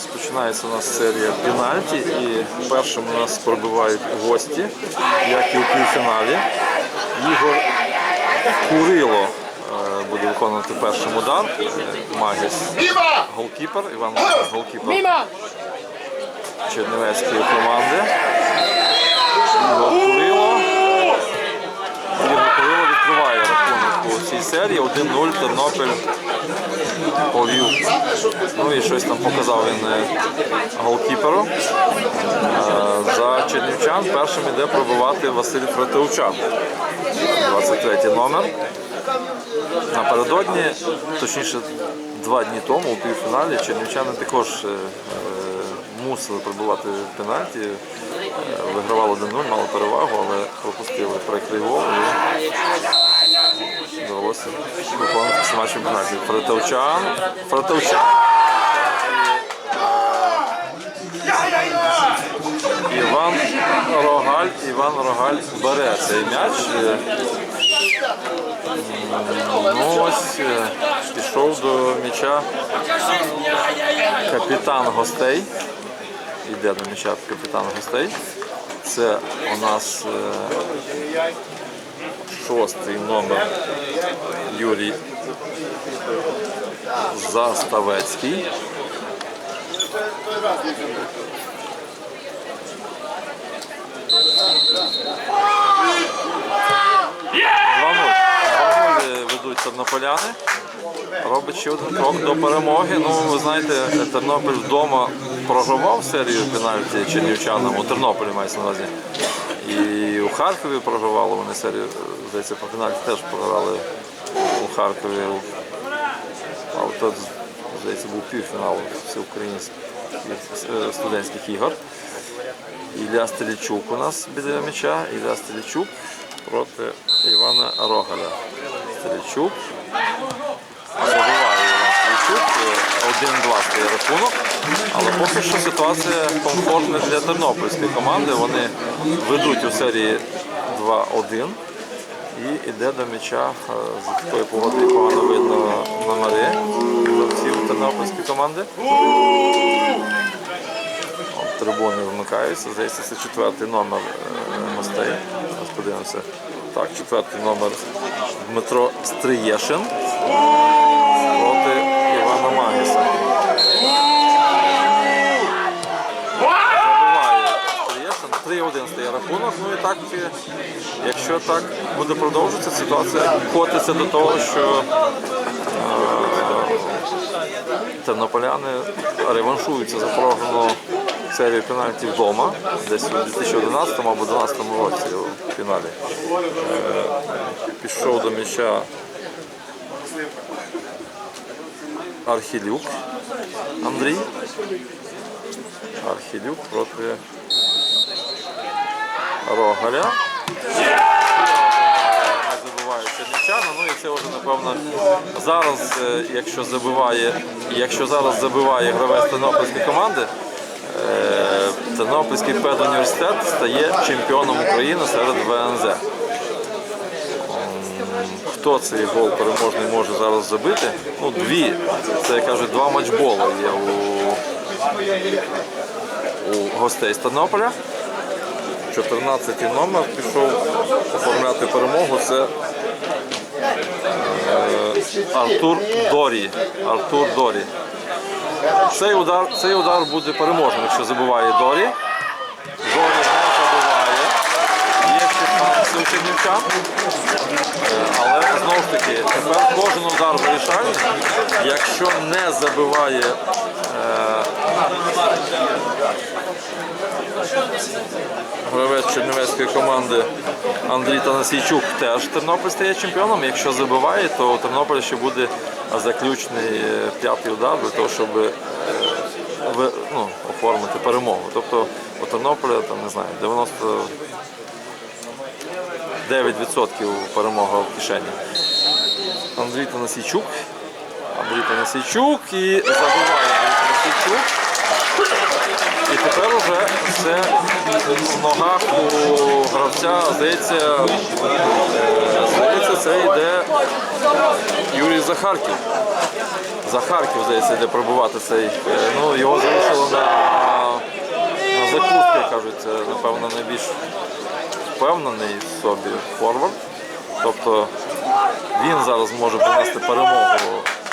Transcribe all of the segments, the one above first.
Розпочинається у нас серія пенальті і першим у нас пробивають гості, як і у півфіналі. Ігор Курило е, буде виконувати першим удар. Магіс голкіпер, Іван Магіс голкіпер Чернівецької команди. Ігор Курило. Ігор Курило відкриває рахунок у цій серії. 1-0 Тернопіль повів. Ну і щось там показав він е, голкіперу. Е, За чернівчан першим іде пробивати Василь Фратеучан. 23 номер. Напередодні, точніше, два дні тому у півфіналі чернівчани також е, мусили пробивати пенальті. Вигравали 1-0, мали перевагу, але пропустили прикрий гол і довелося виконувати цей матч пенальті. Фратовчан. Фратовчан. Іван Рогаль, Іван Рогаль бере цей м'яч. Ну ось е, пішов до м'яча капітан гостей. Йде до м'яча капітан гостей. Це у нас е, шостий номер Юрій Заставецький. Тернополяни. Робить ще один крок до перемоги. Ну, ви знаєте, Тернопіль вдома програвав серію пенальті чернівчанам. У Тернополі мається на увазі. У Харкові програвали вони серію, здається, по пенальті теж програли у Харкові. А тут, здається, був півфінал всеукраїнських е, студентських ігор. Ілля Стелічук у нас біля м'яча. Ілля Стелічук проти Івана Рогаля. Стелічук. Забиває Іван Стелічук. Е, 1-2 стає рахунок. Поки що ситуація комфортна для тернопільської команди. Вони ведуть у серії 2-1. І йде до м'яча е, з такої погоди погано видно номери гравців тернопільської команди. Трибуни вмикаються. Здається, це четвертий номер е, гостей. Зараз подивимося. Так, четвертий номер Дмитро Стрієшин проти Івана Магіса. 1-1 стає рахунок. Ну і так, якщо так буде продовжуватися, ситуація котиться до того, що е, тернополяни реваншуються за програну серію пенальтів вдома, десь у 2011 або 2012 році у фіналі. Е, пішов до м'яча Архілюк Андрій. Архілюк проти. Рогаля. Не чернівчани. Ну і це вже напевно зараз, е, якщо забиває, якщо зараз забиває гравець Тернопільської команди, е, Тернопільський педуніверситет стає чемпіоном України серед ВНЗ. Хто цей гол переможний може зараз забити? Ну, дві, це як кажуть, два матчболи є у, у гостей з Тернополя. 14 номер пішов оформляти перемогу. Це е, Артур Дорі. Артур Дорі. Цей удар, цей удар буде переможним, якщо забиває Дорі. Дорі не забиває. Є ще шанси у чернівчан. Е, Але знову ж таки, тепер кожен удар вирішальний. Якщо не забиває е, гравець чернівецької команди Андрій Танасійчук теж Тернопіль стає чемпіоном. Якщо забиває, то у Тернополя ще буде заключний е, п'ятий удар для того, щоб е, ну, оформити перемогу. Тобто у Тернополя там, не знаю, 99% перемога в кишені. Андрій Танасійчук. Андрій Танасійчук і забиває Андрій Танасійчук. І тепер уже це в ногах у гравця, здається, здається, це йде Юрій Захарків. Захарків, здається, йде пробувати цей. е, Ну, його залишило на, на закупки, кажуть, це, напевно, найбільш впевнений в собі форвард. Тобто він зараз може принести перемогу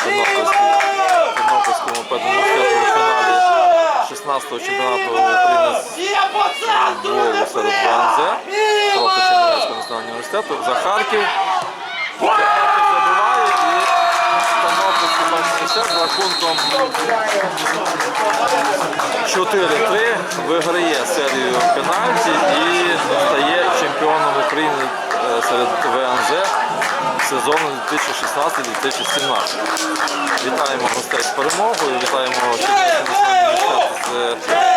Тернопільському Тернопільському педуніверситету у фіналі 16-го чемпіонату України з серед ВНЗ проти Чернівецького національного університету. За Харків. Харків забиває і Тернопільський університет з рахунком 4-3 виграє серію пенальті і стає чемпіоном України е, серед ВНЗ сезону 2016-2017. Вітаємо гостей з перемогою, вітаємо національний університет